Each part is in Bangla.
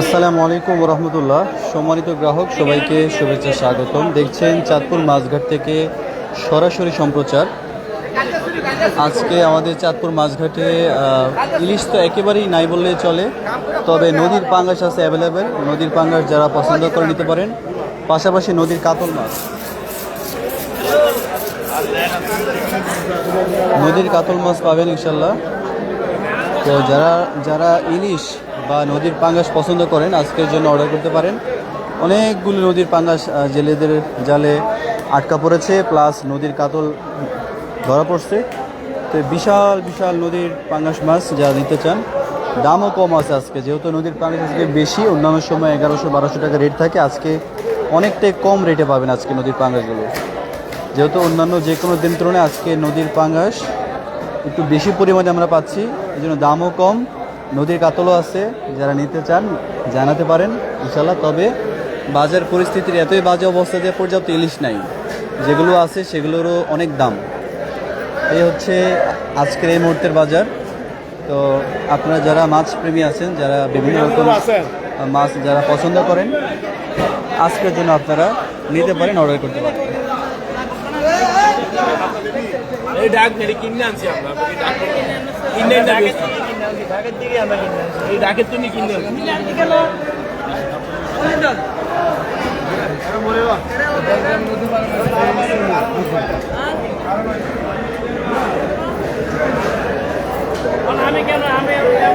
আসসালামু আলাইকুম রহমতুল্লাহ সম্মানিত গ্রাহক, সবাইকে শুভেচ্ছা স্বাগতম। দেখছেন চাঁদপুর মাছঘাট থেকে সরাসরি সম্প্রচার। আজকে আমাদের চাঁদপুর মাছঘাটে ইলিশ তো একেবারেই নাই বললেই চলে, তবে নদীর পাঙ্গাস আছে অ্যাভেলেবেল নদীর পাঙ্গাস যারা পছন্দ করে নিতে পারেন, পাশাপাশি নদীর কাতল মাছ। নদীর কাতল মাছ পাবেন ইনশাল্লাহ। তো যারা যারা ইলিশ বা নদীর পাঙ্গাস পছন্দ করেন, আজকের জন্য অর্ডার করতে পারেন। অনেকগুলো নদীর পাঙ্গাস জেলেদের জালে আটকা পড়েছে প্লাস নদীর কাতল ধরা পড়ছে। তো বিশাল বিশাল নদীর পাঙ্গাস মাছ যা নিতে চান, দামও কম আছে আজকে। যেহেতু নদীর পাঙ্গাস আজকে বেশি, অন্যান্য সময় এগারোশো, বারোশো টাকা রেট থাকে, আজকে অনেকটাই কম রেটে পাবেন আজকে নদীর পাঙ্গাসগুলো। যেহেতু অন্যান্য যে কোনো দিন তুলনায় আজকে নদীর পাঙ্গাস একটু বেশি পরিমাণে আমরা পাচ্ছি এই জন্য দামও কম। নদীর কাতলও আছে যারা নিতে চান জানাতে পারেন ইনশাল্লাহ তবে বাজার পরিস্থিতির এতই বাজে অবস্থা যে পর্যাপ্ত ইলিশ নাই। যেগুলো আছে সেগুলোরও অনেক দাম। এই হচ্ছে আজকের এই মুহূর্তের বাজার। তো আপনারা যারা মাছ প্রেমী আছেন যারা বিভিন্ন রকম মাছ যারা পছন্দ করেন আজকের জন্য আপনারা নিতে পারেন অর্ডার করতে পারেন। এই ডাক মেরে কিনে আনছি আমরা কিনে বেচছি। এই ডাকের তুমি কিনে আনছি।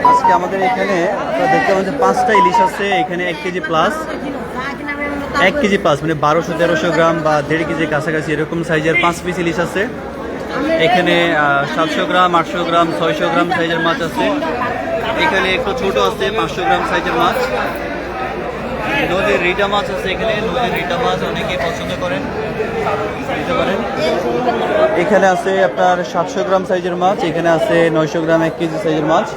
আজকে আমাদের এখানে আপনারা দেখতে পাচ্ছেন যে পাঁচটা ইলিশ আছে এখানে এক কেজি প্লাস এক কেজি প্লাস মানে বারোশো তেরোশো গ্রাম বা দেড় কেজি কাছাকাছি এরকম সাইজের পাঁচ পিস ইলিশ আছে। এখানে সাতশো গ্রাম, আটশো গ্রাম, ছয়শো গ্রাম সাইজের মাছ আছে। এখানে একটু ছোট আছে, পাঁচশো গ্রাম সাইজের মাছ। নদীর রিটা মাছ আছে এখানে, নদীর রিটা মাছ অনেকে পছন্দ করেন। এখানে আছে আপনার সাতশো গ্রাম সাইজের মাছ, এখানে আছে নয়শো গ্রাম এক কেজি সাইজের মাছ।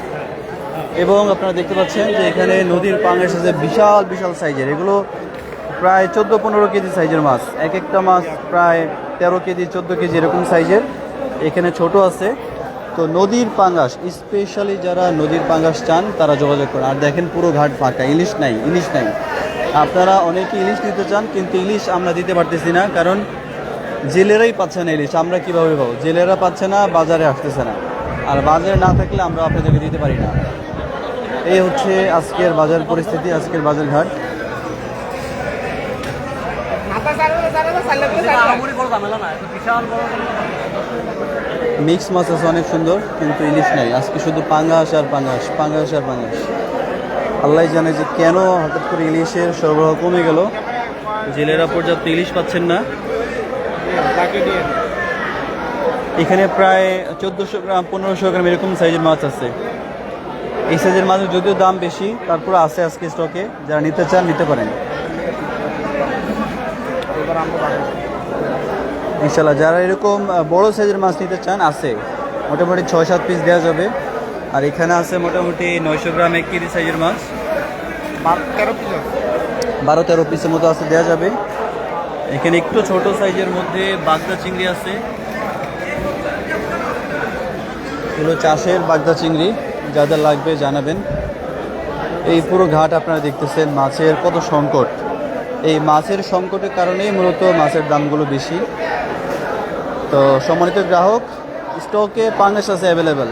এবং আপনারা দেখতে পাচ্ছেন যে এখানে নদীর পাঙ্গাস আছে বিশাল বিশাল সাইজের। এগুলো প্রায় চোদ্দ, পনেরো কেজি সাইজের মাছ। এক একটা মাছ প্রায় তেরো কেজি, চোদ্দ কেজি এরকম সাইজের। এখানে ছোট আছে। তো নদীর পাঙ্গাস স্পেশালি যারা নদীর পাঙ্গাস চান, তারা যোগাযোগ করেন। আর দেখেন পুরো ঘাট ফাঁকা, ইলিশ নাই ইলিশ নাই। আপনারা অনেকে ইলিশ নিতে চান, কিন্তু ইলিশ আমরা দিতে পারতেছি না, কারণ জেলেরাই পাচ্ছে না ইলিশ। আমরা কীভাবে পাবো? জেলেরা পাচ্ছে না, বাজারে আসতেছে না। আর বাজারে না থাকলে আমরা আপনাদেরকে দিতে পারি না। এই হচ্ছে আজকের বাজার পরিস্থিতি, আজকের বাজার ঘাট। মিক্স মাছ আছে, অনেক সুন্দর, কিন্তু ইলিশ নাই। আজকে শুধু পাঙ্গাস আর পাঙ্গাস পাঙ্গাস আর পাঙ্গাস। আল্লাহ জানে যে কেন হঠাৎ করে ইলিশের সরবরাহ কমে গেল। জেলেরা পর্যাপ্ত ইলিশ পাচ্ছেন না। এখানে প্রায় চোদ্দোশো গ্রাম, পনেরোশো গ্রাম এরকম সাইজের মাছ আছে। এই সাইজের মাছের যদিও দাম বেশি তারপর আছে আজকে স্টকে যারা নিতে চান, নিতে পারেন। ইনশাল্লাহ যারা এরকম বড় সাইজের মাছ নিতে চান আছে। মোটামুটি ছয় সাত পিস দেওয়া যাবে। আর এখানে আছে মোটামুটি নয়শো গ্রাম এক কেজি সাইজের মাছ। বারো তেরো পিসের মতো আছে দেওয়া যাবে। এখানে একটু ছোট সাইজের মধ্যে বাগদা চিংড়ি আছে। এগুলো চাষের বাগদা চিংড়ি যাদের লাগবে জানাবেন। এই পুরো ঘাট আপনারা দেখতেছেন মাছের কত সংকট। এই মাছের সংকটের কারণেই মূলত মাছের দামগুলো বেশি। তো সম্মানিত গ্রাহক স্টকে পাঙ্গাস আছে অ্যাভেলেবেল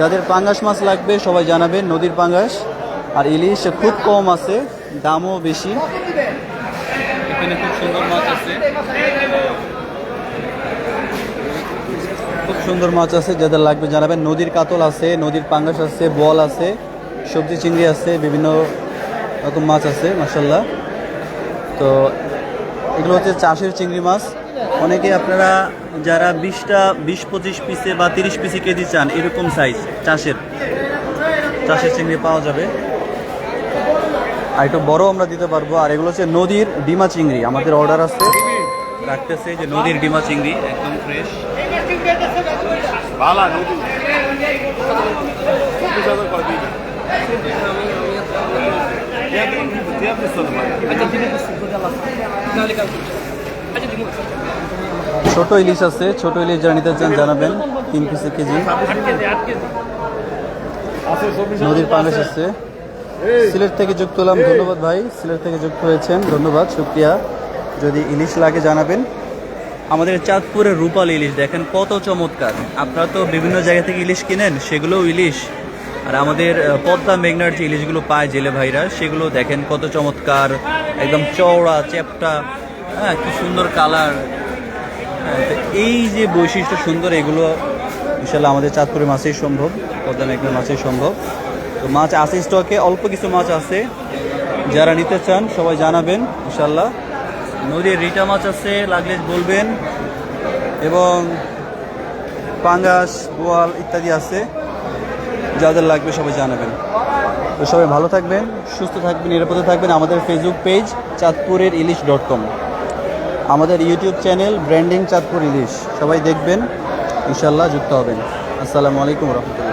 যাদের পাঙ্গাস মাছ লাগবে সবাই জানাবেন নদীর পাঙ্গাস। আর ইলিশ খুব কম আছে দামও বেশি। এখানে খুব সুন্দর মাছ আছে। খুব সুন্দর মাছ আছে যাদের লাগবে জানাবেন। নদীর কাতল আছে নদীর পাঙ্গাস আছে বল আছে সবজি চিংড়ি আছে বিভিন্ন রকম মাছ আছে মাসাল্লাহ তো এগুলো হচ্ছে চাষের চিংড়ি মাছ অনেকে আপনারা যারা বিশটা বিশ পঁচিশ পিসে বা তিরিশ পিসে কেজি চান এরকম সাইজ চাষের চাষের চিংড়ি পাওয়া যাবে আর একটু বড় আমরা দিতে পারব আর এগুলো হচ্ছে নদীর ডিমা চিংড়ি আমাদের অর্ডার আছে রাখতেছে যে নদীর ডিমা চিংড়ি একদম ফ্রেশ ভালো ছোট ইলিশ আছে ছোট ইলিশ যারা নিতে চান জানাবেন তিন পিসে কেজি নদীর পাঙ্গাস আছে? সিলেট থেকে যুক্ত হলাম ধন্যবাদ ভাই সিলেট থেকে যুক্ত হয়েছেন ধন্যবাদ শুক্রিয়া যদি ইলিশ লাগে জানাবেন আমাদের চাঁদপুরের রূপাল ইলিশ দেখেন কত চমৎকার আপনারা তো বিভিন্ন জায়গা থেকে ইলিশ কিনেন সেগুলোও ইলিশ আর আমাদের পদ্মা মেঘনার যে ইলিশগুলো পায় জেলে ভাইরা সেগুলো দেখেন কত চমৎকার একদম চওড়া চ্যাপটা হ্যাঁ কি সুন্দর কালার। হ্যাঁ, এই যে বৈশিষ্ট্য সুন্দর এগুলো ইনশাল্লাহ আমাদের চাঁদপুরের মাছেই সম্ভব পদ্মা মেঘনার মাছেই সম্ভব। তো মাছ আছে স্টকে অল্প কিছু মাছ আছে। যারা নিতে চান সবাই জানাবেন ইনশাল্লাহ। নদীর রিটা মাছ আছে লাগলে বলবেন। এবং পাঙ্গাস বোয়াল ইত্যাদি আছে। যাদের লাগবে সবাই জানাবেন। তো সবাই ভালো থাকবেন, সুস্থ থাকবেন, নিরাপদে থাকবেন আমাদের ফেসবুক পেজ চাঁদপুরের ইলিশ ডট কম আমাদের YouTube channel branding Chandpur Ilish. সবাই দেখবেন ইনশাল্লাহ যুক্ত হবেন। আসসালামু আলাইকুম রহমতুল্লাহ।